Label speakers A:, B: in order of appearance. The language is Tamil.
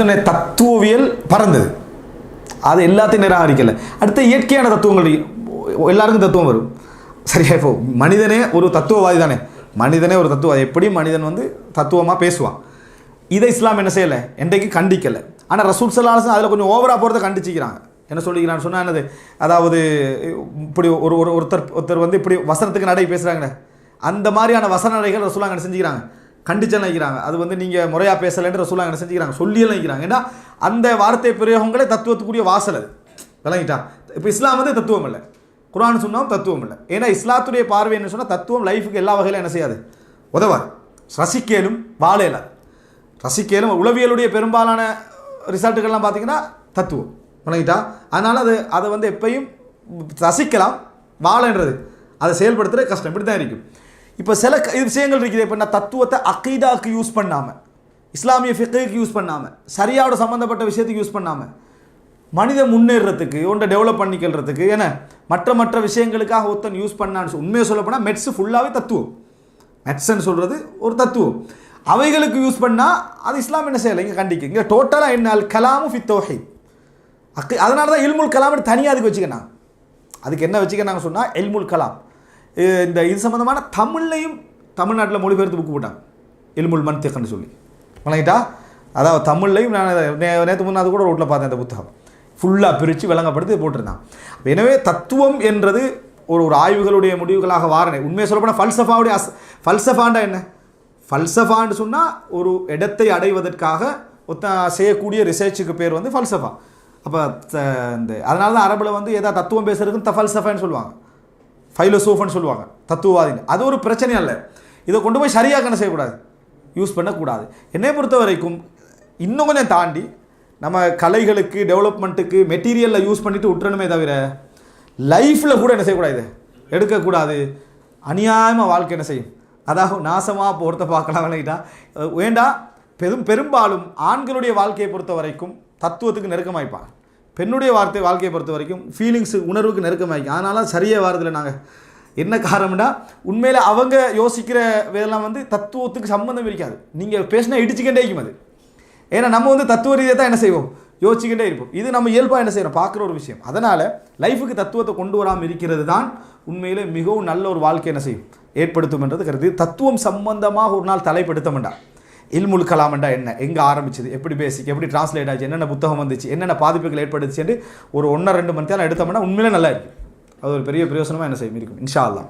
A: சொன்ன தத்துவவியல் பறந்தது. அது எல்லாத்தையும் நிராகரிக்கல. அடுத்த இயற்கையான தத்துவங்கள் எல்லாருக்கும் தத்துவம் வரும். சரியா இப்போ மனிதனே ஒரு தத்துவவாதி தானே. மனிதனே ஒரு தத்துவவாதி. எப்படி மனிதன் வந்து தத்துவமாக பேசுவான்? இதை இஸ்லாம் என்ன செய்யலை? என்றைக்கு கண்டிக்கலை. ஆனால் ரசூல் சல்லாஹ் அதில் கொஞ்சம் ஓவராக போகிறத கண்டிச்சிக்கிறாங்க. என்ன சொல்லிக்கிறான்னு சொன்னால் என்னது? அதாவது இப்படி ஒரு ஒரு ஒருத்தர் ஒருத்தர் வந்து இப்படி வசனத்துக்கு நடை பேசுகிறாங்களே அந்த மாதிரியான வசன நடைகள் ரசூலாங்க செஞ்சுக்கிறாங்க. கண்டிச்சு நினைக்கிறாங்க அது வந்து நீங்கள் முறையாக பேசலைன்ற ரசூலாங்க என்ன செஞ்சுக்கிறாங்க. சொல்லியெல்லாம் நினைக்கிறாங்க. ஏன்னா அந்த வார்த்தை பிரயோகங்களே தத்துவத்துக்குரிய வாசல் அது. விளங்கிட்டா? இப்போ இஸ்லாம் வந்து தத்துவம் இல்லை. குரான் சொன்னாலும் தத்துவம் இல்லை. ஏன்னா இஸ்லாத்துடைய பார்வை என்ன சொன்னால் தத்துவம் லைஃபுக்கு எல்லா வகையிலும் என்ன செய்யாது. உதவாது. ரசிக்கேலும் வாழையில ரசிக்கேலும் உளவியலுடைய பெரும்பாலான ரிசல்ட்டுகள்லாம் பார்த்தீங்கன்னா தத்துவம். விளங்கிட்டா? அதனால் அது அதை வந்து எப்பயும் ரசிக்கலாம். வாழன்றது. அதை செயல்படுத்துகிற கஷ்டம். இப்படி தான் இருக்கும். இப்போ சில க- இது விஷயங்கள் இருக்குது. இப்போ நான் தத்துவத்தை அக்கீதாவுக்கு யூஸ் பண்ணாமல் இஸ்லாமிய ஃபிக்குக்கு யூஸ் பண்ணாமல் சரியாவோட சம்மந்தப்பட்ட விஷயத்துக்கு யூஸ் பண்ணாமல் மனித முன்னேறத்துக்கு ஒன்றை டெவலப் பண்ணிக்கிறதுக்கு ஏன்னா மற்ற மற்ற விஷயங்களுக்காக ஒருத்தன் யூஸ் பண்ணான்னு உண்மையை சொல்ல போனால் மெட்ஸ் ஃபுல்லாகவே தத்துவம். மெட்ஸ்ன்னு சொல்கிறது ஒரு தத்துவம். அவைகளுக்கு யூஸ் பண்ணால் அது இஸ்லாம் என்ன செய்யலை? இங்கே கண்டிக்கு. இங்கே டோட்டலாக என்ன? கலாமும் கலாமு ஃபித் அக்கு அதனால தான் இல்முல் கலாம்னு தனியாக அதுக்கு வச்சுக்கணும் அதுக்கு என்ன வச்சுக்கணாங்க சொன்னால் எல்முல் கலாம் இந்த இது சம்மந்தமான தமிழ்லையும் தமிழ்நாட்டில் மொழிபெயர்த்து புக்கு போட்டாங்க இல்முல் மன்திக்னு சொல்லி. வணங்கிட்டா? அதாவது தமிழ்லையும் நான் நேற்று முன்னாது கூட ரோட்டில் பார்த்தேன் இந்த புத்தகம். ஃபுல்லாக பிரித்து விளங்கப்படுத்தி போட்டிருந்தான். எனவே தத்துவம் என்றது ஒரு ஒரு ஆய்வுகளுடைய முடிவுகளாக வாரணை உண்மையை சொல்லப்போனால் ஃபல்சஃபாவுடைய அஸ் ஃபல்சஃபாண்டா என்ன? ஃபல்சஃபான்னு சொன்னால் ஒரு இடத்தை அடைவதற்காக ஒத்த செய்யக்கூடிய ரிசர்ச்சுக்கு பேர் வந்து ஃபல்சஃபா அப்போ இந்த அதனால தான் அரபில் வந்து ஏதாவது தத்துவம் பேசுறதுக்கு ஃபல்சஃபான்னு சொல்லுவாங்க. ஃபைலோசோஃபன்னு சொல்லுவாங்க தத்துவவாதின்னு. அது ஒரு பிரச்சனை அல்ல. இதை கொண்டு போய் சரியாக என்ன செய்யக்கூடாது? யூஸ் பண்ணக்கூடாது. என்னை பொறுத்த வரைக்கும் இன்னும் கொஞ்சம் தாண்டி நம்ம கலைகளுக்கு டெவலப்மெண்ட்டுக்கு மெட்டீரியலில் யூஸ் பண்ணிவிட்டு விட்டுறணுமே தவிர லைஃப்பில் கூட என்ன செய்யக்கூடாது? எடுக்கக்கூடாது. அநியாயமாக வாழ்க்கை என்ன செய்யும்? அதாவது நாசமாக பொறுத்த பார்க்கலாம் வேண்டாம் வேண்டா பெரும் பெரும்பாலும் ஆண்களுடைய வாழ்க்கையை பொறுத்த வரைக்கும் தத்துவத்துக்கு நெருக்கமாய்ப்பாங்க பெண்ணுடைய வார்த்தை வாழ்க்கையை பொறுத்த வரைக்கும் ஃபீலிங்ஸு உணர்வுக்கு நெருக்கமாகி அதனால சரியே வாரதில்லை நாங்கள் என்ன காரணம்னா உண்மையில் அவங்க யோசிக்கிற இதெல்லாம் வந்து தத்துவத்துக்கு சம்மந்தம் இருக்காது. நீங்கள் பேசினா இடிச்சுக்கிட்டே இருக்கும் அது. ஏன்னா நம்ம வந்து தத்துவ ரீதியாக தான் என்ன செய்வோம்? யோசிச்சுக்கிட்டே இருப்போம். இது நம்ம இயல்பாக என்ன செய்கிறோம் பார்க்குற ஒரு விஷயம். அதனால் லைஃபுக்கு தத்துவத்தை கொண்டு வராமல் இருக்கிறது தான் உண்மையில் மிகவும் நல்ல ஒரு வாழ்க்கை என்ன செய்யும்? ஏற்படுத்தும் என்றது கருது தத்துவம் சம்பந்தமாக ஒரு நாள் தலைப்படுத்த வேண்டாம் இல்முல் கலாம்ண்டா என்ன? எங்கே ஆரம்பிச்சது? எப்படி பேசிக் எப்படி டிரான்ஸ்லேட் ஆச்சு? என்னென்ன புத்தகம் வந்துச்சு? என்னென்ன பாதிப்புகள் ஏற்படுச்சுன்னு ஒரு ஒன்றரை ரெண்டு மணி நேரம் எடுத்தோம்னா உண்மையிலே நல்லா இருக்கும் அது ஒரு பெரிய பிரயோசனமாக என்ன செய்யும் இருக்கும் இன்ஷா அல்லாஹ்.